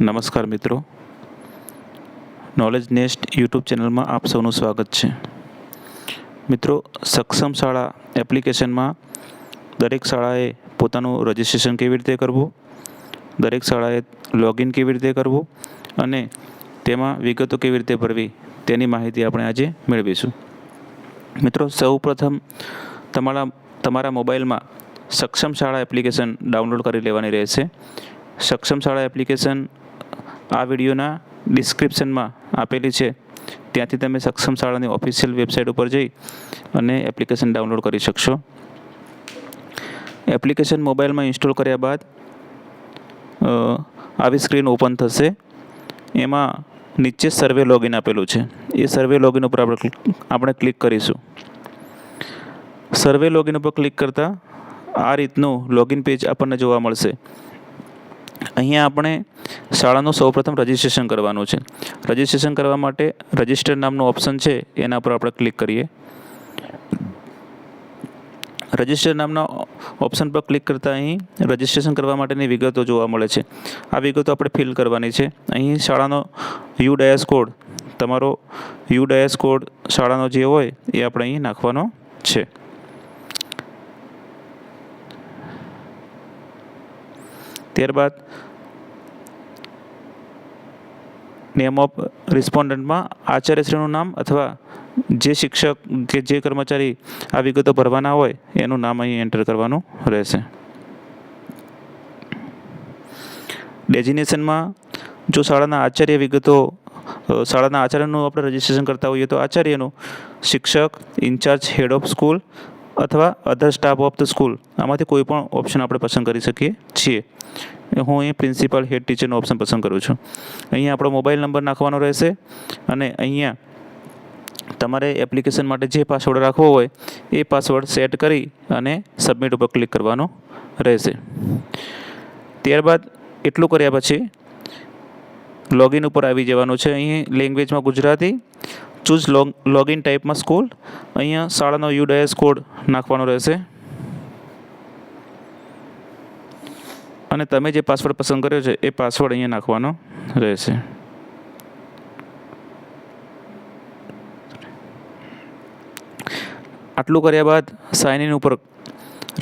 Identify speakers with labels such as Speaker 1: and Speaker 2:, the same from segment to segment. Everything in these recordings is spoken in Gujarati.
Speaker 1: નમસ્કાર મિત્રો. નોલેજ નેસ્ટ યુટ્યુબ ચેનલમાં આપ સૌનું સ્વાગત છે. મિત્રો, સક્ષમ શાળા એપ્લિકેશનમાં દરેક શાળાએ પોતાનું રજિસ્ટ્રેશન કેવી રીતે કરવું? દરેક શાળાએ લોગિન કેવી રીતે કરવું? અને તેમાં વિગતો કેવી રીતે ભરવી? તેની માહિતી આપણે આજે મેળવીશું. મિત્રો, સૌપ્રથમ તમારા તમારા મોબાઈલમાં સક્ષમ શાળા એપ્લિકેશન ડાઉનલોડ કરી લેવાની રહેશે. સક્ષમ શાળા એપ્લિકેશન આ વિડીયોના ડિસ્ક્રિપ્શનમાં આપેલી છે. ત્યાંથી તમે સક્ષમ શાળાની ઓફિશિયલ વેબસાઇટ ઉપર જઈ અને એપ્લિકેશન ડાઉનલોડ કરી શકશો. એપ્લિકેશન મોબાઈલમાં ઇન્સ્ટોલ કર્યા બાદ આવી સ્ક્રીન ઓપન થશે. એમાં નીચે સર્વે લોગિન આપેલું છે. એ સર્વે લોગિન ઉપર આપણે આપણે ક્લિક કરીશું. સર્વે લોગિન ઉપર ક્લિક કરતાં આ રીતનું લોગિન પેજ આપણને જોવા મળશે. અહીંયા આપણે શાળાનું સૌપ્રથમ રજિસ્ટ્રેશન કરવાનું છે. રજિસ્ટ્રેશન કરવા માટે રજિસ્ટર નામનું ઓપ્શન છે, એના પર આપણે ક્લિક કરીએ. રજિસ્ટર નામના ઓપ્શન પર ક્લિક કરતાં અહીં રજિસ્ટ્રેશન કરવા માટેની વિગતો જોવા મળે છે. આ વિગતો આપણે ફિલ કરવાની છે. અહીં શાળાનો યુ ડાયસ કોડ તમારો યુ ડાયસ કોડ શાળાનો જે હોય, એ આપણે અહીં નાખવાનો છે. ત્યારબાદ નેમ ઓફ રિસ્પોન્ડન્ટમાં આચાર્યશ્રીનું નામ અથવા જે શિક્ષક કે જે કર્મચારી આ વિગતો ભરવાના હોય, એનું નામ અહીં એન્ટર કરવાનું રહેશે. ડેઝિનેશનમાં જો શાળાના આચાર્ય વિગતો શાળાના આચાર્યનું આપણે રજિસ્ટ્રેશન કરતા હોઈએ તો આચાર્યનું શિક્ષક ઇન્ચાર્જ હેડ ઓફ સ્કૂલ અથવા other staff of the school આમાંથી કોઈ પણ ઓપ્શન આપણે પસંદ કરી શકીએ છીએ. હું અહીં પ્રિન્સિપાલ હેડ ટીચરનો ઓપ્શન પસંદ કરું છું. અહીંયા આપણો મોબાઈલ નંબર નાખવાનો રહેશે અને અહીંયા તમારે એપ્લિકેશન માટે જે પાસવર્ડ રાખવો હોય, એ પાસવર્ડ સેટ કરી અને સબમિટ ઉપર ક્લિક કરવાનો રહેશે. ત્યારબાદ એટલું કર્યા પછી લોગિન ઉપર આવી જવાનું છે. અહીં લેંગ્વેજમાં ગુજરાતી ચૂઝ લોગ લોગિન ટાઈપમાં સ્કૂલ અહીંયા શાળાનો યુ કોડ નાખવાનો રહેશે. અને તમે જે પાસવર્ડ પસંદ કર્યો છે, એ પાસવર્ડ અહીંયા નાખવાનો રહેશે. આટલું કર્યા બાદ સાઇન ઇન ઉપર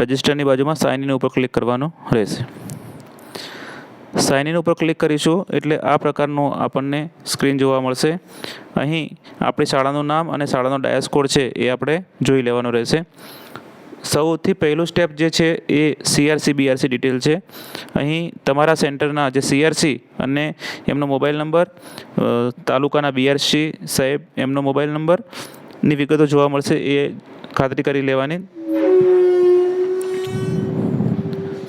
Speaker 1: રજિસ્ટરની બાજુમાં સાઇન ઇન ઉપર ક્લિક કરવાનું રહેશે. સાઇન ઇન ઉપર ક્લિક કરીશું એટલે આ પ્રકારનું આપણને સ્ક્રીન જોવા મળશે. અહીં આપણી શાળાનું નામ અને શાળાનો ડાયસ કોડ છે એ આપણે જોઈ લેવાનો રહેશે. સૌથી પહેલું સ્ટેપ જે છે એ સીઆરસી બીઆરસી ડિટેલ છે. અહીં તમારા સેન્ટરના જે સીઆરસી અને એમનો મોબાઈલ નંબર તાલુકાના બીઆરસી સાહેબ એમનો મોબાઈલ નંબરની વિગતો જોવા મળશે એ ખાતરી કરી લેવાની.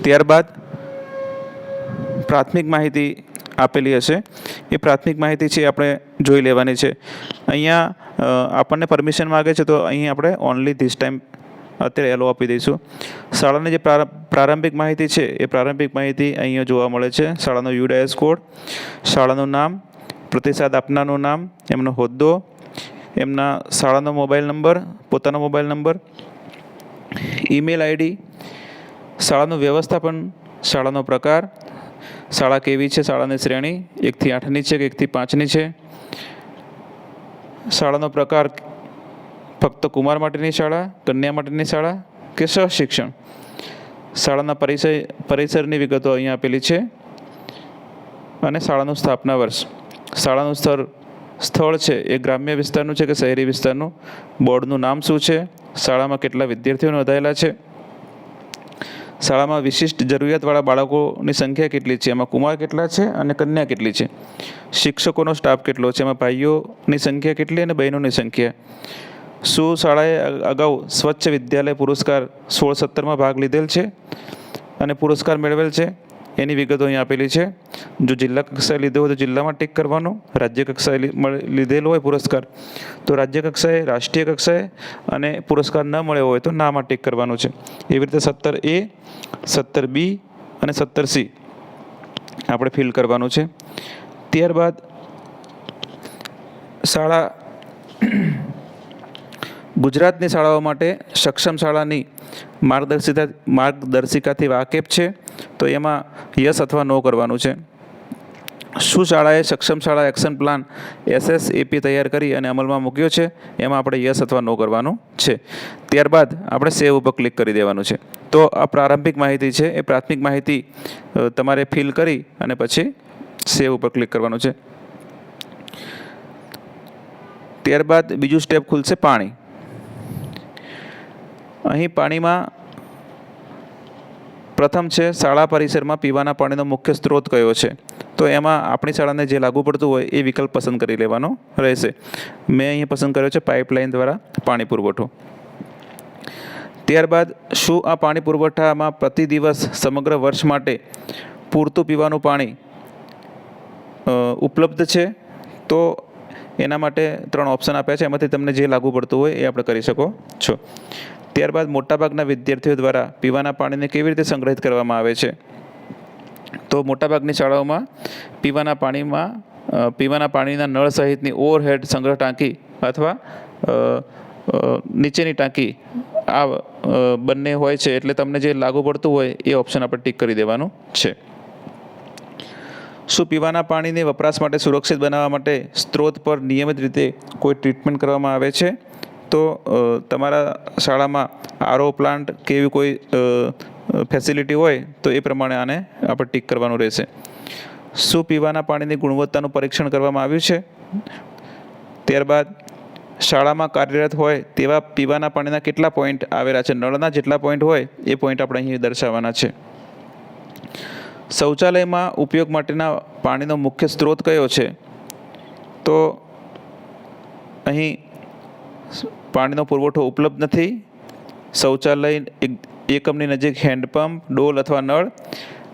Speaker 1: ત્યારબાદ પ્રાથમિક માહિતી આપેલી હશે. એ પ્રાથમિક માહિતી છે આપણે જોઈ લેવાની છે. અહીંયા આપણને પરમિશન માગે છે તો અહીં આપણે ઓનલી ધીસ ટાઈમ અત્યારે એલો આપી દઈશું. શાળાની જે પ્રાર- પ્રારંભિક માહિતી છે એ પ્રારંભિક માહિતી અહીંયા જોવા મળે છે. શાળાનો યુડાયસ કોડ શાળાનું નામ, પ્રતિસાદ આપનારનું નામ, એમનો હોદ્દો, એમના શાળાનો મોબાઈલ નંબર પોતાનો મોબાઈલ નંબર ઈમેલ આઈડી શાળાનું વ્યવસ્થાપન, શાળાનો પ્રકાર શાળા કેવી છે? શાળાની શ્રેણી એકથી આઠની છે કે એકથી પાંચની છે? શાળાનો પ્રકાર ફક્ત કુમાર માટેની શાળા, કન્યા માટેની શાળા કે સહશિક્ષણ શાળાના પરિસર પરિસરની વિગતો અહીંયા આપેલી છે અને શાળાનું સ્થાપના વર્ષ. શાળાનું સ્થળ સ્થળ છે, એ ગ્રામ્ય વિસ્તારનું છે કે શહેરી વિસ્તારનું? બોર્ડનું નામ શું છે? શાળામાં કેટલા વિદ્યાર્થીઓ નોંધાયેલા છે? શાળામાં વિશિષ્ટ જરૂરિયાતવાળા બાળકોની સંખ્યા કેટલી છે? એમાં કુમાર કેટલા છે અને કન્યા કેટલી છે? શિક્ષકોનો સ્ટાફ કેટલો છે? એમાં ભાઈઓની સંખ્યા કેટલી અને બહેનોની સંખ્યા? શું શાળાએ અગાઉ સ્વચ્છ વિદ્યાલય પુરસ્કાર સોળ સત્તરમાં ભાગ લીધેલ છે અને પુરસ્કાર મેળવેલ છે? એની વિગતો અહીં આપેલી છે. જો જિલ્લા કક્ષાએ લીધો હોય તો જિલ્લામાં ટીક કરવાનું, રાજ્ય કક્ષાએ લીધેલો હોય પુરસ્કાર, તો રાજ્ય કક્ષાએ, રાષ્ટ્રીય કક્ષાએ અને પુરસ્કાર ન મળ્યો હોય તો નામાં ટીક કરવાનું છે. એવી રીતે સત્તર એ, સત્તર બી અને સત્તર સી આપણે ફિલ કરવાનું છે. ત્યારબાદ શાળા ગુજરાતની શાળાઓ માટે સક્ષમ શાળાની માર્ગદર્શિતા માર્ગદર્શિકાથી વાકેફ છે, તો એમાં યસ અથવા નો કરવાનું છે. શું શાળાએ સક્ષમ શાળા એક્શન પ્લાન એસએસએપી તૈયાર કરી અને અમલમાં મૂક્યો છે? એમાં આપણે યસ અથવા નો કરવાનું છે. ત્યારબાદ આપણે સેવ ઉપર ક્લિક કરી દેવાનું છે. તો આ પ્રારંભિક માહિતી છે, એ પ્રાથમિક માહિતી તમારે ફિલ કરી અને પછી સેવ ઉપર ક્લિક કરવાનું છે. ત્યારબાદ બીજું સ્ટેપ ખુલશે પાણી. અહીં પાણીમાં પ્રથમ છે, શાળા પરિસરમાં પીવાના પાણીનો મુખ્ય સ્ત્રોત કયો છે? તો એમાં આપણી શાળાને જે લાગુ પડતું હોય એ વિકલ્પ પસંદ કરી લેવાનો રહેશે. મેં અહીં પસંદ કર્યો છે પાઇપલાઇન દ્વારા પાણી પુરવઠો. ત્યારબાદ, શું આ પાણી પુરવઠામાં પ્રતિ દિવસ સમગ્ર વર્ષ માટે પૂરતું પીવાનું પાણી ઉપલબ્ધ છે? તો એના માટે ત્રણ ઓપ્શન આપ્યા છે. એમાંથી તમને જે લાગુ પડતું હોય એ આપણે કરી શકો છો. ત્યારબાદ મોટાભાગના વિદ્યાર્થીઓ દ્વારા પીવાના પાણીને કેવી રીતે સંગ્રહિત કરવામાં આવે છે? તો મોટાભાગની શાળાઓમાં પીવાના પાણીમાં પીવાના પાણીના નળ સહિતની ઓવરહેડ સંગ્રહ ટાંકી અથવા નીચેની ટાંકી આ બંને હોય છે એટલે તમને જે લાગુ પડતું હોય એ ઓપ્શન આપણે ટીક કરી દેવાનું છે. શું પીવાના પાણીને વપરાશ માટે સુરક્ષિત બનાવવા માટે સ્ત્રોત પર નિયમિત રીતે કોઈ ટ્રીટમેન્ટ કરવામાં આવે છે? તો તમારા શાળામાં આરો પ્લાન્ટ કે એવી કોઈ ફેસિલિટી હોય, તો એ પ્રમાણે આને આપણે ટીક કરવાનું રહેશે. શું પીવાના પાણીની ગુણવત્તાનું પરીક્ષણ કરવામાં આવ્યું છે? ત્યારબાદ, શાળામાં કાર્યરત હોય તેવા પીવાના પાણીના કેટલા પોઈન્ટ આવેલા છે? નળના જેટલા પોઈન્ટ હોય, એ પોઈન્ટ આપણે અહીં દર્શાવવાના છે. શૌચાલયમાં ઉપયોગ માટેના પાણીનો મુખ્ય સ્ત્રોત કયો છે? તો, અહીં પાણીનો પુરવઠો ઉપલબ્ધ નથી. શૌચાલય એક- એકમની નજીક હેન્ડપંપ, ડોલ અથવા નળ,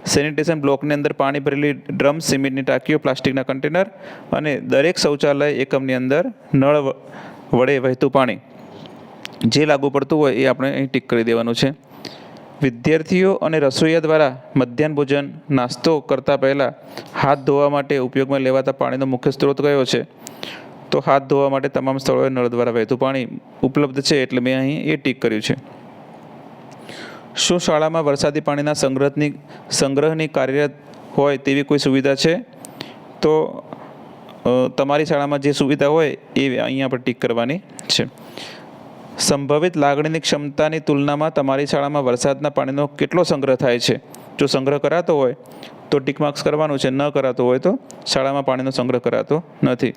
Speaker 1: સેનિટેશન બ્લોકની અંદર પાણી ભરેલી ડ્રમ, સિમેન્ટની ટાંકીઓ, પ્લાસ્ટિકના કન્ટેનર અને દરેક શૌચાલય એકમની અંદર નળ વડે વહેતું પાણી. જે લાગુ પડતું હોય એ આપણે અહીં ટીક કરી દેવાનું છે. વિદ્યાર્થીઓ અને રસોઈયા દ્વારા મધ્યાહન ભોજન, નાસ્તો કરતા પહેલાં હાથ ધોવા માટે ઉપયોગમાં લેવાતા પાણીનો મુખ્ય સ્ત્રોત કયો છે? તો હાથ ધોવા માટે તમામ સ્થળોએ નળ દ્વારા વહેતું પાણી ઉપલબ્ધ છે એટલે મેં અહીં એ ટીક કર્યું છે. શું શાળામાં વરસાદી પાણીના સંગ્રહની સંગ્રહની કાર્યરત હોય તેવી કોઈ સુવિધા છે? તો તમારી શાળામાં જે સુવિધા હોય એ અહીંયા પર ટીક કરવાની છે. સંભવિત લાગણીની ક્ષમતાની તુલનામાં તમારી શાળામાં વરસાદના પાણીનો કેટલો સંગ્રહ થાય છે? જો સંગ્રહ કરાતો હોય તો ટીક માર્ક્સ કરવાનું છે, ન કરાતો હોય તો શાળામાં પાણીનો સંગ્રહ કરાતો નથી.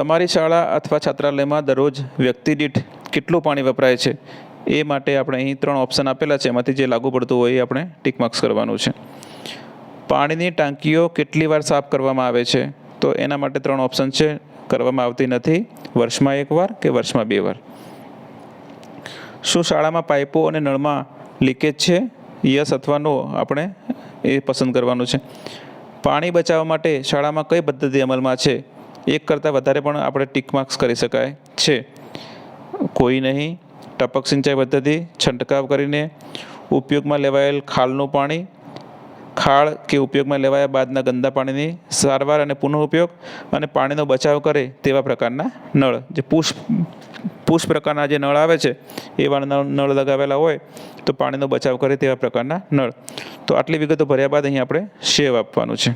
Speaker 1: તમારી શાળા અથવા છાત્રાલયમાં દરરોજ વ્યક્તિ દીઠ કેટલું પાણી વપરાય છે? એ માટે આપણે અહીં ત્રણ ઓપ્શન આપેલા છે. એમાંથી જે લાગુ પડતું હોય એ આપણે ટીક માર્ક્સ કરવાનું છે. પાણીની ટાંકીઓ કેટલી વાર સાફ કરવામાં આવે છે? તો એના માટે ત્રણ ઓપ્શન છે. કરવામાં આવતી નથી. વર્ષમાં એક વાર કે વર્ષમાં બે વાર? શું શાળામાં પાઇપો અને નળમાં લીકેજ છે? યસ અથવા નો આપણે એ પસંદ કરવાનું છે. પાણી બચાવવા માટે શાળામાં કઈ પદ્ધતિ અમલમાં છે? એક કરતાં વધારે પણ આપણે ટીક માર્ક્સ કરી શકાય છે. કોઈ નહીં, ટપક સિંચાઈ પદ્ધતિ, છંટકાવ કરીને ઉપયોગમાં લેવાયેલ ખાલનું પાણી, ખાળ કે ઉપયોગમાં લેવાયા બાદના ગંદા પાણીની સારવાર અને પુનઃ ઉપયોગ અને પાણીનો બચાવ કરે તેવા પ્રકારના નળ. જે પુષ્પ પુષ્પ પ્રકારના જે નળ આવે છે, એવા નળ લગાવેલા હોય તો પાણીનો બચાવ કરે તેવા પ્રકારના નળ. તો આટલી વિગતો ભર્યા બાદ અહીં આપણે શેવ આપવાનું છે.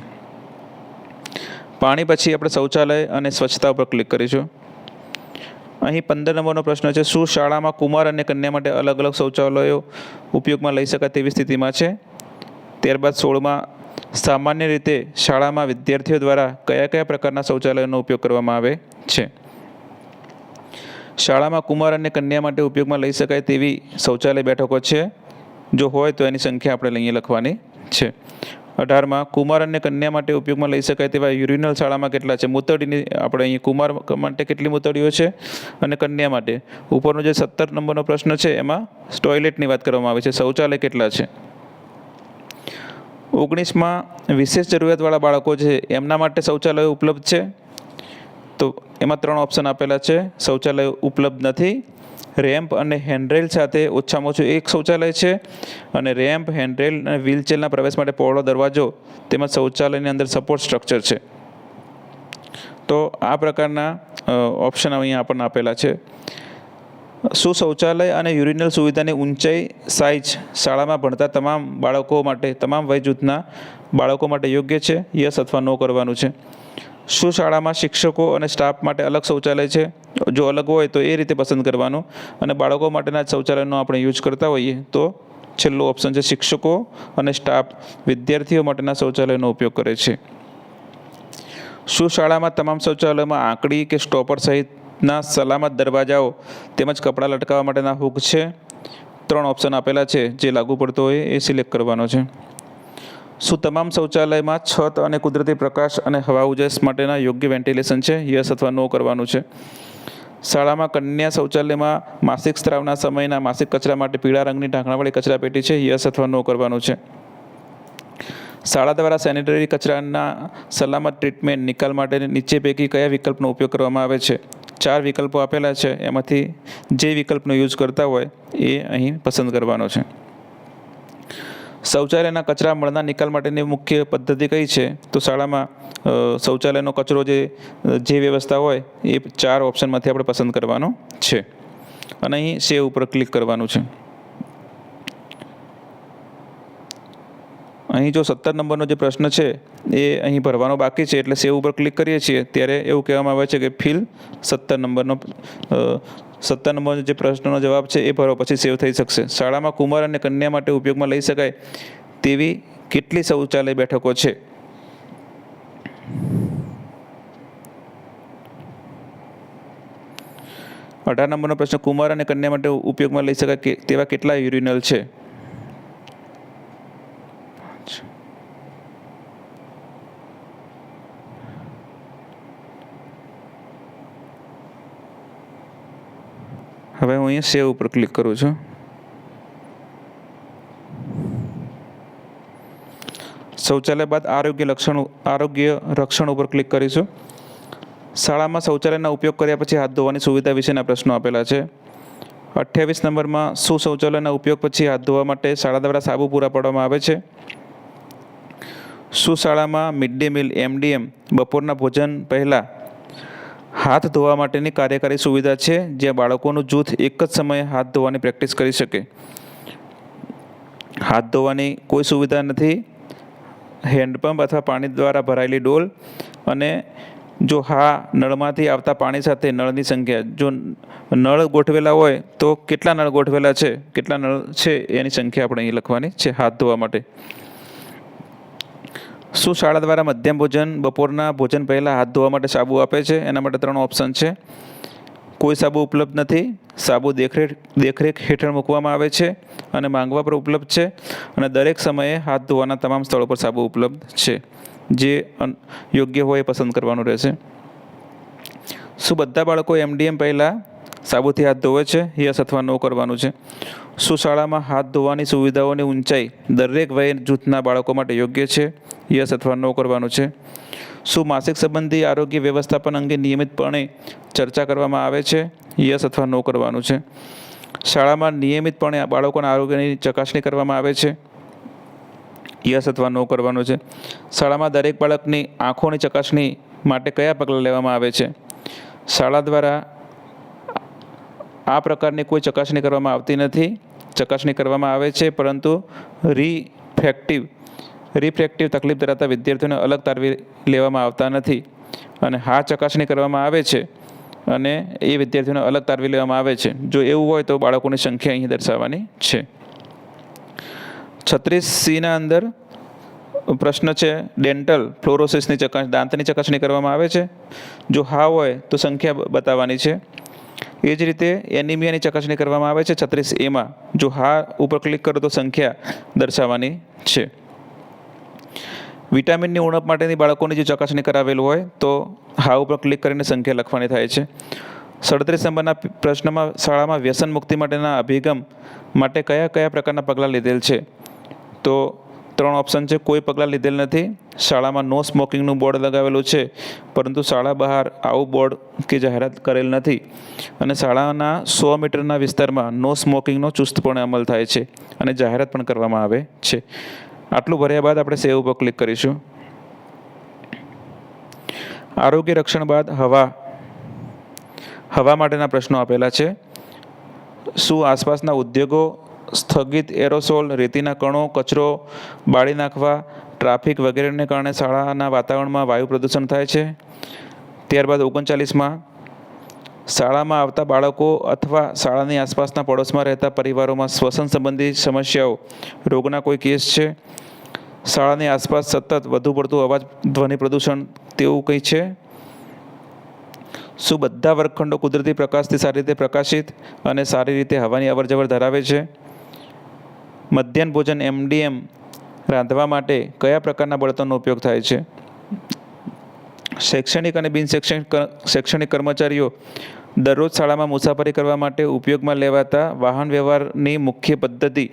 Speaker 1: પાણી પછી આપણે શૌચાલય અને સ્વચ્છતા ઉપર ક્લિક કરીશું. અહીં પંદર નંબરનો પ્રશ્ન છે, શું શાળામાં કુમાર અને કન્યા માટે અલગ અલગ શૌચાલયો ઉપયોગમાં લઈ શકાય તેવી સ્થિતિમાં છે? ત્યારબાદ સોળમાં, સામાન્ય રીતે શાળામાં વિદ્યાર્થીઓ દ્વારા કયા કયા પ્રકારના શૌચાલયોનો ઉપયોગ કરવામાં આવે છે? શાળામાં કુમાર અને કન્યા માટે ઉપયોગમાં લઈ શકાય તેવી શૌચાલય બેઠકો છે. જો હોય તો એની સંખ્યા આપણે અહીંયા લખવાની છે. અઢારમાં કુમાર અને કન્યા માટે ઉપયોગમાં લઈ શકાય તેવા યુરિનલ શાળામાં કેટલા છે? મૂતળીની આપણે અહીં કુમાર માટે કેટલી મૂતળીઓ છે અને કન્યા માટે? ઉપરનો જે સત્તર નંબરનો પ્રશ્ન છે, એમાં ટોયલેટની વાત કરવામાં આવે છે. શૌચાલય કેટલા છે? ઓગણીસમાં વિશેષ જરૂરિયાતવાળા બાળકો છે, એમના માટે શૌચાલયો ઉપલબ્ધ છે? તો એમાં ત્રણ ઓપ્શન આપેલા છે. શૌચાલય ઉપલબ્ધ નથી. રેમ્પ અને હેન્ડરેલ સાથે ઓછામાં ઓછું એક શૌચાલય છે અને રેમ્પ, હેન્ડરેલ અને વ્હીલચેરના પ્રવેશ માટે પહોળો દરવાજો તેમજ શૌચાલયની અંદર સપોર્ટ સ્ટ્રક્ચર છે. તો આ પ્રકારના ઓપ્શન અહીંયા આપણને આપેલા છે. શું શૌચાલય અને યુરિનલ સુવિધાની ઊંચાઈ સાઇઝ શાળામાં ભણતા તમામ બાળકો માટે, તમામ વય જૂથના બાળકો માટે યોગ્ય છે? યસ અથવા નો કરવાનું છે? શું શાળામાં શિક્ષકો અને સ્ટાફ માટે અલગ શૌચાલય છે? જો અલગ હોય તો એ રીતે પસંદ કરવાનું. અને બાળકો માટેના શૌચાલયનો આપણે યુઝ કરતા હોઈએ તો છેલ્લો ઓપ્શન છે શિક્ષકો અને સ્ટાફ વિદ્યાર્થીઓ માટેના શૌચાલયનો ઉપયોગ કરે છે. શું શાળામાં તમામ શૌચાલયોમાં આંકડી કે સ્ટોપર સહિતના સલામત દરવાજાઓ તેમજ કપડાં લટકાવવા માટેના હુક છે? ત્રણ ઓપ્શન આપેલા છે જે લાગુ પડતો હોય એ સિલેક્ટ કરવાનો છે. શું તમામ શૌચાલયમાં છત અને કુદરતી પ્રકાશ અને હવા ઉજાસ માટેના યોગ્ય વેન્ટિલેશન છે? યસ અથવા નો કરવાનું છે. શાળામાં કન્યા શૌચાલયમાં માસિક સ્ત્રાવના સમયના માસિક કચરા માટે પીળા રંગની ઢાંકણાવાળી કચરા પેટી છે. યસ અથવા નો કરવાનું છે. શાળા દ્વારા સેનિટરી કચરાના સલામત ટ્રીટમેન્ટ નિકાલ માટે નીચે પૈકી કયા વિકલ્પનો ઉપયોગ કરવામાં આવે છે? ચાર વિકલ્પો આપેલા છે. એમાંથી જે વિકલ્પનો યુઝ કરતા હોય એ અહીં પસંદ કરવાનો છે. શૌચાલયના કચરા મળના નિકાલ માટેની મુખ્ય પદ્ધતિ કઈ છે? તો શાળામાં શૌચાલયનો કચરો જે જે વ્યવસ્થા હોય, એ ચાર ઓપ્શનમાંથી આપણે પસંદ કરવાનો છે. અને અહીં સેવ ઉપર ક્લિક કરવાનું છે. અહીં જો સત્તર નંબરનો જે પ્રશ્ન છે, એ અહીં ભરવાનો બાકી છે, એટલે સેવ ઉપર ક્લિક કરીએ છીએ, ત્યારે એવું કહેવામાં આવે છે કે ફિલ સત્તર નંબરનો સત્તર જે પ્રશ્નનો જવાબ છે એ ભરો, પછી સેવ થઈ શકશે. શાળામાં કુમાર અને કન્યા માટે ઉપયોગમાં લઈ શકાય તેવી કેટલી શૌચાલય બેઠકો છે? અઢાર નંબરનો પ્રશ્ન, કુમાર અને કન્યા માટે ઉપયોગમાં લઈ શકાય તેવા કેટલા યુરિનલ છે? હવે હું અહીંયા સેવ ઉપર ક્લિક કરું છું. શૌચાલય બાદ આરોગ્ય લક્ષણ, આરોગ્ય રક્ષણ ઉપર ક્લિક કરીશું. શાળામાં શૌચાલયના ઉપયોગ કર્યા પછી હાથ ધોવાની સુવિધા વિશેના પ્રશ્નો આપેલા છે. અઠ્યાવીસ નંબરમાં શું શૌચાલયના ઉપયોગ પછી હાથ ધોવા માટે શાળા દ્વારા સાબુ પૂરા પાડવામાં આવે છે? શું શાળામાં મિડ ડે મિલ એમડીએમ બપોરના ભોજન પહેલાં હાથ ધોવા માટેની કાર્યકારી સુવિધા છે જ્યાં બાળકોનું જૂથ એક જ સમયે હાથ ધોવાની પ્રેક્ટિસ કરી શકે. હાથ ધોવાની કોઈ સુવિધા નથી. હેન્ડપંપ અથવા પાણી દ્વારા ભરાયેલી ડોલ અને જો હા નળમાંથી આવતા પાણી સાથે નળની સંખ્યા, જો નળ ગોઠવેલા હોય તો કેટલા નળ ગોઠવેલા છે, કેટલા નળ છે એની સંખ્યા આપણે અહીં લખવાની છે, હાથ ધોવા માટે. શું શાળા દ્વારા મધ્યાહન ભોજન, બપોરના ભોજન પહેલાં હાથ ધોવા માટે સાબુ આપે છે? એના માટે ત્રણ ઓપ્શન છે. કોઈ સાબુ ઉપલબ્ધ નથી, સાબુ દેખરેખ દેખરેખ હેઠળ મૂકવામાં આવે છે અને માંગવા પર ઉપલબ્ધ છે અને દરેક સમયે હાથ ધોવાના તમામ સ્થળો પર સાબુ ઉપલબ્ધ છે, જે યોગ્ય હોય એ પસંદ કરવાનું રહેશે. શું બધા બાળકો એમડીએમ પહેલાં સાબુથી હાથ ધોવે છે યસ અથવા નો કરવાનું છે. શું શાળામાં હાથ ધોવાની સુવિધાઓની ઊંચાઈ દરેક વય જૂથના બાળકો માટે યોગ્ય છે, યસ અથવા નો કરવાનું છે. શું માસિક સંબંધી આરોગ્ય વ્યવસ્થાપન અંગે નિયમિતપણે ચર્ચા કરવામાં આવે છે, યસ અથવા નો કરવાનું છે? શાળામાં નિયમિતપણે બાળકોના આરોગ્યની ચકાસણી કરવામાં આવે છે, યસ અથવા નો કરવાનું છે. શાળામાં દરેક બાળકની આંખોની ચકાસણી માટે કયા પગલાં લેવામાં આવે છે? શાળા દ્વારા આ પ્રકારની કોઈ ચકાસણી કરવામાં આવતી નથી. ચકાસણી કરવામાં આવે છે, પરંતુ રિફ્રેક્ટિવ રિફ્રેક્ટિવ તકલીફ ધરાવતા વિદ્યાર્થીઓને અલગ તારવી લેવામાં આવતા નથી. અને હા, ચકાસણી કરવામાં આવે છે અને એ વિદ્યાર્થીઓને અલગ તારવી લેવામાં આવે છે. જો એવું હોય તો બાળકોની સંખ્યા અહીં દર્શાવવાની છે. છત્રીસ સીના અંદર પ્રશ્ન છે, ડેન્ટલ ફ્લોરોસિસની ચકાસણી દાંતની ચકાસણી કરવામાં આવે છે? જો હા હોય તો સંખ્યા બતાવવાની છે. એ જ રીતે એનિમિયાની ચકાસણી કરવામાં આવે છે. છત્રીસ એમાં જો હા ઉપર ક્લિક કરો તો સંખ્યા દર્શાવવાની છે. વિટામિનની ઉણપ માટેની બાળકોની જો ચકાસણી કરાવેલું હોય તો હા ઉપર ક્લિક કરીને સંખ્યા લખવાની થાય છે. સડત્રીસ નંબરના પ્રશ્નમાં શાળામાં વ્યસન મુક્તિ માટેના અભિગમ માટે કયા કયા પ્રકારના પગલાં લીધેલ છે? તો ત્રણ ઓપ્શન છે. કોઈ પગલાં લીધેલ નથી. શાળામાં નો સ્મોકિંગનું બોર્ડ લગાવેલું છે. પરંતુ શાળા બહાર આવું બોર્ડ કે જાહેરાત કરેલ નથી. અને શાળાના સો મીટરના વિસ્તારમાં નો સ્મોકિંગનો ચુસ્તપણે અમલ થાય છે અને જાહેરાત પણ કરવામાં આવે છે. આટલું ભર્યા બાદ આપણે સેવ ઉપર ક્લિક કરીશું. આરોગ્ય રક્ષણ બાદ હવા. હવા માટેના પ્રશ્નો આપેલા છે. શું આસપાસના ઉદ્યોગો સ્થગિત એરોસોલ, રેતીના કણો, કચરો બાળી નાખવા, ટ્રાફિક વગેરેને કારણે શાળાના વાતાવરણમાં વાયુ પ્રદૂષણ થાય છે. ત્યારબાદ ઓગણચાલીસમાં શાળામાં આવતા બાળકો અથવા શાળાની આસપાસના પડોશમાં રહેતા પરિવારોમાં શ્વસન સંબંધી સમસ્યાઓ, રોગના કોઈ કેસ છે? શાળાની આસપાસ સતત વધુ પડતું અવાજ, ધ્વનિ પ્રદૂષણ તેવું કંઈ છે? શું બધા વર્ગખંડો કુદરતી પ્રકાશથી સારી રીતે પ્રકાશિત અને સારી રીતે હવાની અવરજવર ધરાવે છે? મધ્યાહન ભોજન એમડીએમ રાંધવા માટે કયા પ્રકારના બળતણનો ઉપયોગ થાય છે? શૈક્ષણિક અને બિન શૈક્ષણિક શૈક્ષણિક કર્મચારીઓ દરરોજ શાળામાં મુસાફરી કરવા માટે ઉપયોગમાં લેવાતા વાહન વ્યવહારની મુખ્ય પદ્ધતિ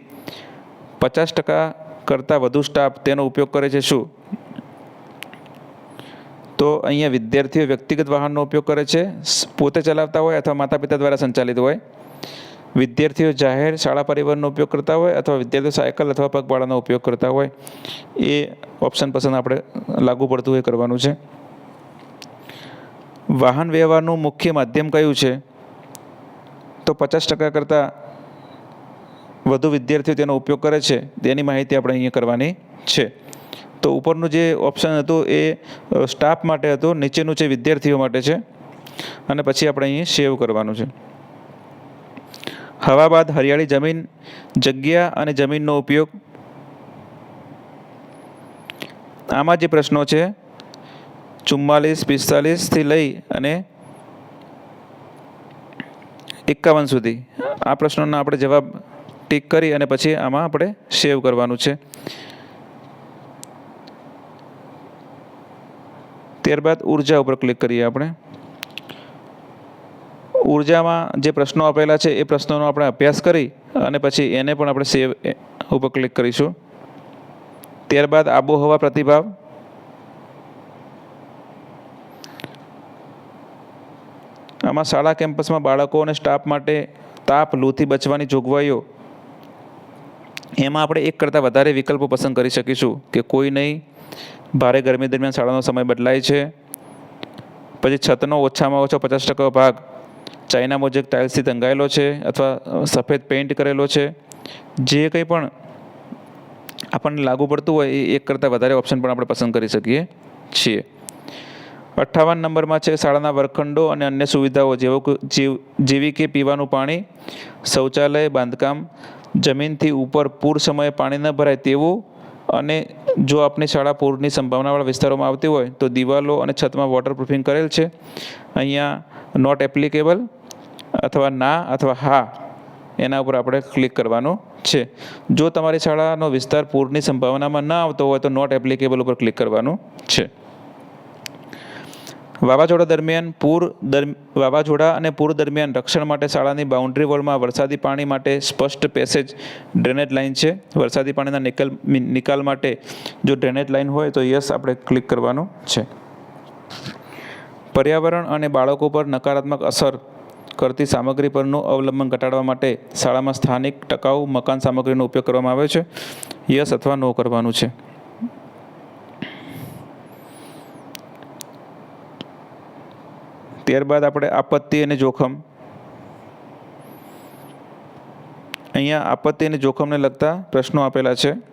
Speaker 1: પચાસ ટકા કરતાં વધુ સ્ટાફ તેનો ઉપયોગ કરે છે. શું? તો અહીંયા વિદ્યાર્થીઓ વ્યક્તિગત વાહનનો ઉપયોગ કરે છે પોતે ચલાવતા હોય અથવા માતા પિતા દ્વારા સંચાલિત હોય? વિદ્યાર્થીઓ જાહેર શાળા પરિવહનનો ઉપયોગ કરતા હોય અથવા વિદ્યાર્થીઓ સાયકલ અથવા પગપાળાનો ઉપયોગ કરતા હોય, એ ઓપ્શન પસંદ આપણે લાગુ પડતું હોય કરવાનું છે. વાહન વ્યવહારનું મુખ્ય માધ્યમ કયું છે? તો પચાસ ટકા કરતાં વધુ વિદ્યાર્થીઓ તેનો ઉપયોગ કરે છે. તેની માહિતી આપણે અહીંયા કરવાની છે. તો ઉપરનું જે ઓપ્શન હતું એ સ્ટાફ માટે હતું, નીચેનું છે વિદ્યાર્થીઓ માટે છે. અને પછી આપણે અહીં સેવ કરવાનું છે. હવા બાદ હરિયાળી જમીન, જગ્યા અને જમીનનો ઉપયોગ. આમાં જે પ્રશ્નો છે, ચુમ્માલીસ પિસ્તાલીસથી લઈ અને એકાવન સુધી, આ પ્રશ્નોના આપણે જવાબ ટીક કરી અને પછી આમાં આપણે સેવ કરવાનું છે. ત્યારબાદ ઊર્જા ઉપર ક્લિક કરીએ આપણે. ઉર્જામાં જે પ્રશ્નો આપેલા છે, એ પ્રશ્નોનો આપણે અભ્યાસ કરી અને પછી એને પણ આપણે સેવ ઉપર ક્લિક કરીશું. ત્યારબાદ આબોહવા પ્રતિભાવ. આમાં શાળા કેમ્પસમાં બાળકો અને સ્ટાફ માટે તાપ, લૂથી બચવાની જોગવાઈઓ. એમાં આપણે એક કરતાં વધારે વિકલ્પો પસંદ કરી શકીશું કે કોઈ નહીં, ભારે ગરમી દરમિયાન શાળાનો સમય બદલાય છે. પછી છતનો ઓછામાં ઓછો પચાસ ટકા ભાગ. ચાઇના મોજેક ટાઇલ્સથી તંગાયેલો છે અથવા સફેદ પેઇન્ટ કરેલો છે, જે કંઈ પણ આપણને લાગુ પડતું હોય એ એક કરતાં વધારે ઓપ્શન પણ આપણે પસંદ કરી શકીએ છીએ. અઠ્ઠાવન નંબરમાં છે શાળાના વર્ગખંડો અને અન્ય સુવિધાઓ જેવો જેવી કે પીવાનું પાણી, શૌચાલય, બાંધકામ, જમીનથી ઉપર પૂર સમયે પાણી ન ભરાય તેવું અને જો આપની શાળા પૂરની સંભાવનાવાળા વિસ્તારોમાં આવતી હોય તો દિવાલો અને છતમાં વોટરપ્રૂફિંગ કરેલ છે. અહીંયા નોટ એપ્લિકેબલ અથવા ના અથવા હા, એના ઉપર આપણે ક્લિક કરવાનું છે. જો તમારી શાળાનો વિસ્તાર પૂરની સંભાવનામાં ન આવતો હોય તો નોટ એપ્લિકેબલ ઉપર ક્લિક કરવાનું છે. વાવાઝોડા દરમિયાન પૂર વાવાઝોડા અને પૂર દરમિયાન રક્ષણ માટે શાળાની બાઉન્ડ્રી વોલમાં વરસાદી પાણી માટે સ્પષ્ટ પેસેજ ડ્રેનેજ લાઇન છે. વરસાદી પાણીના નિકાલ નિકાલ માટે જો ડ્રેનેજ લાઇન હોય તો યસ આપણે ક્લિક કરવાનું છે. પર્યાવરણ અને બાળકો પર નકારાત્મક અસર કરતી સામગ્રી પરનું અવલંબન ઘટાડવા માટે શાળામાં સ્થાનિક ટકાઉ મકાન સામગ્રીનો ઉપયોગ કરવામાં આવે છે. યસ અથવા નો કરવાનું છે. ત્યારબાદ આપણે આપત્તિ અને જોખમ. અહીંયા આપત્તિ અને જોખમને લગતા પ્રશ્નો આપેલા છે.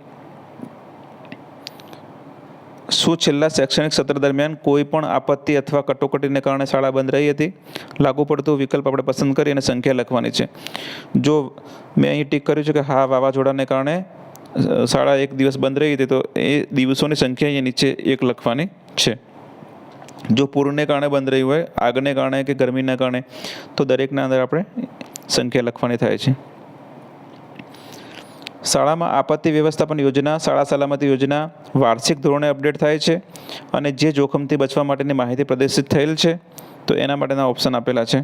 Speaker 1: શું છેલ્લા શૈક્ષણિક સત્ર દરમિયાન કોઈ પણ આપત્તિ અથવા કટોકટીને કારણે શાળા બંધ રહી હતી? લાગુ પડતું વિકલ્પ આપણે પસંદ કરી અને સંખ્યા લખવાની છે. જો મેં અહીં ટીક કર્યું છે કે હા, વાવાઝોડાને કારણે શાળા એક દિવસ બંધ રહી હતી, તો એ દિવસોની સંખ્યા અહીંયા નીચે એક લખવાની છે. જો પૂરને કારણે બંધ રહી હોય, આગને કારણે કે ગરમીના કારણે, તો દરેકના અંદર આપણે સંખ્યા લખવાની થાય છે. શાળામાં આપત્તિ વ્યવસ્થાપન યોજના, શાળા સલામતી યોજના, વાર્ષિક ધોરણે અપડેટ થાય છે અને જે જોખમથી બચવા માટેની માહિતી પ્રદર્શિત થયેલ છે, તો એના માટેના ઓપ્શન આપેલા છે.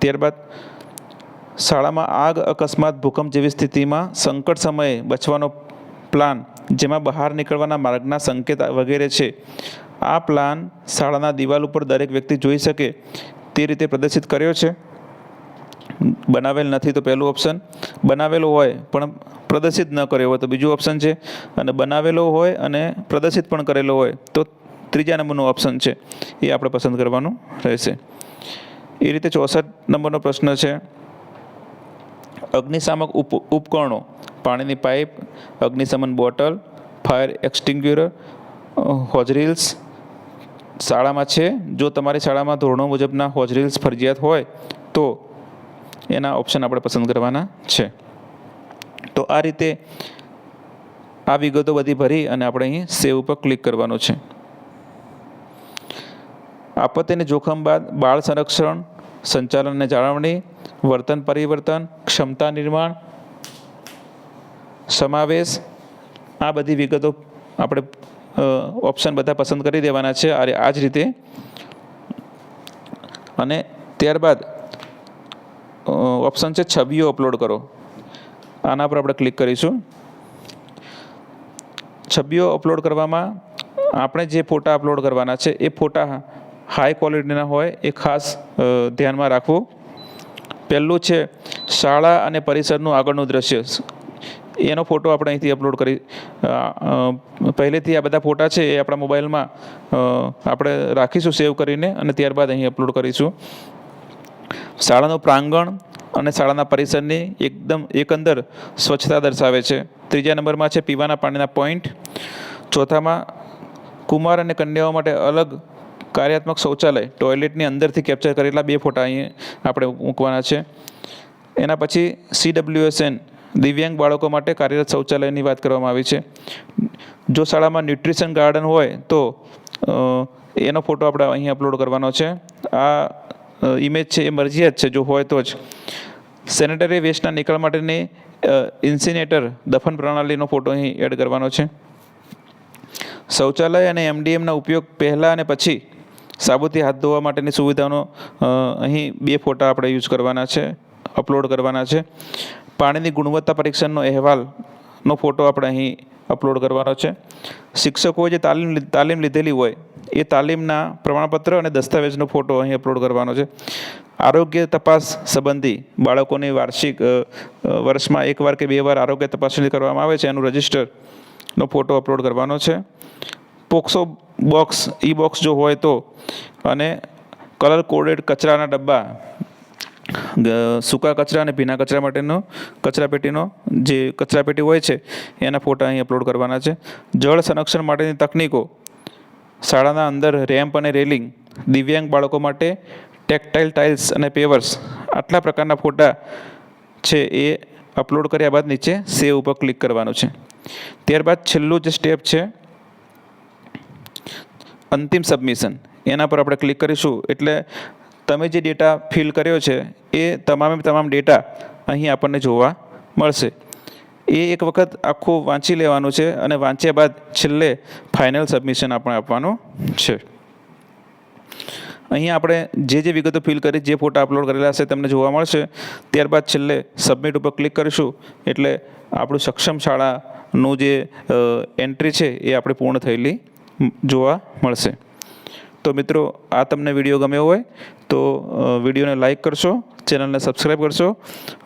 Speaker 1: ત્યારબાદ, શાળામાં આગ, અકસ્માત, ભૂકંપ જેવી સ્થિતિમાં સંકટ સમયે બચવાનો પ્લાન, જેમાં બહાર નીકળવાના માર્ગના સંકેત વગેરે છે, આ પ્લાન શાળાના દિવાલ ઉપર દરેક વ્યક્તિ જોઈ શકે તે રીતે પ્રદર્શિત કર્યો છે. બનાવેલ નથી તો પહેલું ઓપ્શન બનાવેલો હોય પણ પ્રદર્શિત ન કર્યો હોય તો બીજું ઓપ્શન છે. અને બનાવેલો હોય અને પ્રદર્શિત પણ કરેલો હોય તો ત્રીજા નંબરનું ઓપ્શન છે. એ આપણે પસંદ કરવાનું રહેશે. એ રીતે ચોસઠ નંબરનો પ્રશ્ન છે. અગ્નિશામક ઉપ, ઉપકરણો, પાણીની pipe, અગ્નિશમન bottle, fire extinguisher hose reels શાળામાં છે. જો તમારી શાળામાં ધોરણો મુજબના હોજરીલ્સ ફરજિયાત હોય તો એના ઓપ્શન આપણે પસંદ કરવાના છે. તો આ રીતે આ વિગતો બધી ભરી અને આપણે અહીં સેવ ઉપર ક્લિક કરવાનું છે. આપત્તિને જોખમ બાદ બાળ સંરક્ષણ, સંચાલન અને જાળવણી, વર્તન પરિવર્તન, ક્ષમતા નિર્માણ, સમાવેશ, આ બધી વિગતો આપણે ઓપ્શન બધા પસંદ કરી દેવાના છે. આ જ રીતે. અને ત્યારબાદ ઓપ્શન છે, છબીઓ અપલોડ કરો. આના પર આપણે ક્લિક કરીશું. છબીઓ અપલોડ કરવામાં આપણે જે ફોટા અપલોડ કરવાના છે, એ ફોટા હાઈ ક્વોલિટીના હોય, એ ખાસ ધ્યાનમાં રાખવું. પહેલું છે, શાળા અને પરિસરનું આગળનું દ્રશ્ય. એનો ફોટો આપણે અહીંથી અપલોડ કરી પહેલેથી આ બધા ફોટા છે, એ આપણા મોબાઈલમાં આપણે રાખીશું સેવ કરીને અને ત્યારબાદ અહીં અપલોડ કરીશું. શાળાનું પ્રાંગણ અને શાળાના પરિસરની એકદમ એકંદર સ્વચ્છતા દર્શાવે છે. ત્રીજા નંબરમાં છે પીવાના પાણીના પોઈન્ટ. ચોથામાં કુમાર અને કન્યાઓ માટે અલગ કાર્યાત્મક શૌચાલય. ટોયલેટની અંદરથી કેપ્ચર કરેલા બે ફોટા અહીં આપણે મૂકવાના છે. એના પછી સીડબ્લ્યુએસએન, દિવ્યાંગ બાળકો માટે કાર્યરત શૌચાલયની વાત કરવામાં આવી છે. જો શાળામાં ન્યુટ્રિશન ગાર્ડન હોય તો એનો ફોટો આપણે અહીં અપલોડ કરવાનો છે. આ ઇમેજ છે, એ મરજિયાત છે, જો હોય તો જ. સેનેટરી વેસ્ટના નિકાલ માટેની ઇન્સિનેટર દફન પ્રણાલીનો ફોટો અહીં એડ કરવાનો છે. શૌચાલય અને એમડીએમના ઉપયોગ પહેલાં અને પછી સાબુથી હાથ ધોવા માટેની સુવિધાનો અહીં બે ફોટા આપણે યુઝ કરવાના છે અપલોડ કરવાના છે. પાણીની ગુણવત્તા પરીક્ષણનો અહેવાલનો ફોટો આપણે અહીં અપલોડ કરવાનો છે. શિક્ષકોએ જે તાલીમ તાલીમ લીધેલી હોય એ તાલીમના પ્રમાણપત્ર અને દસ્તાવેજનો ફોટો અહીં અપલોડ કરવાનો છે. આરોગ્ય તપાસ સંબંધી બાળકોની વાર્ષિક વર્ષમાં એકવાર કે બે વાર આરોગ્ય તપાસણી કરવામાં આવે છે, એનું રજિસ્ટરનો ફોટો અપલોડ કરવાનો છે. પોક્સો બોક્સ ઈ બોક્સ જો હોય તો, અને કલર કોડેડ કચરાના ડબ્બા સૂકા કચરા અને ભીના કચરા માટેનો કચરાપેટીનો જે કચરાપેટી હોય છે, એના ફોટા અહીં અપલોડ કરવાના છે. જળ સંરક્ષણ માટેની તકનીકો શાળાના અંદર રેમ્પ અને રેલિંગ, દિવ્યાંગ બાળકો માટે ટેક્ટાઇલ ટાઇલ્સ અને પેવર્સ, આટલા પ્રકારના ફોટા છે એ અપલોડ કર્યા બાદ નીચે સેવ ઉપર ક્લિક કરવાનું છે. ત્યારબાદ છેલ્લું જે સ્ટેપ છે, અંતિમ સબમિશન. એના પર આપણે ક્લિક કરીશું. એટલે તમે જે ડેટા ફિલ કર્યો છે, એ તમામે તમામ ડેટા અહીં આપણને જોવા મળશે. એ એક વખત આખું વાંચી લેવાનું છે અને વાંચ્યા બાદ છેલ્લે ફાઇનલ સબમિશન આપણે આપવાનું છે. અહીં આપણે જે જે વિગતો ફિલ કરી, જે ફોટા અપલોડ કરેલા હશે તમને જોવા મળશે. ત્યારબાદ છેલ્લે સબમિટ ઉપર ક્લિક કરીશું એટલે આપણું સક્ષમ શાળાનું જે એન્ટ્રી છે એ આપણે પૂર્ણ થયેલી જોવા મળશે. તો મિત્રો, આ તમને વીડિયો ગમ્યો હોય તો વિડીયોને લાઇક કરશો ચેનલને સબસ્ક્રાઈબ કરશો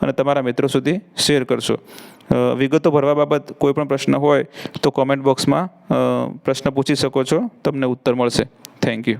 Speaker 1: અને તમારા મિત્રો સુધી શેર કરશો. વિગતો ભરવા બાબત કોઈ પણ પ્રશ્ન હોય તો કોમેન્ટ બોક્સમાં પ્રશ્ન પૂછી શકો છો. તમને ઉત્તર મળશે. Thank you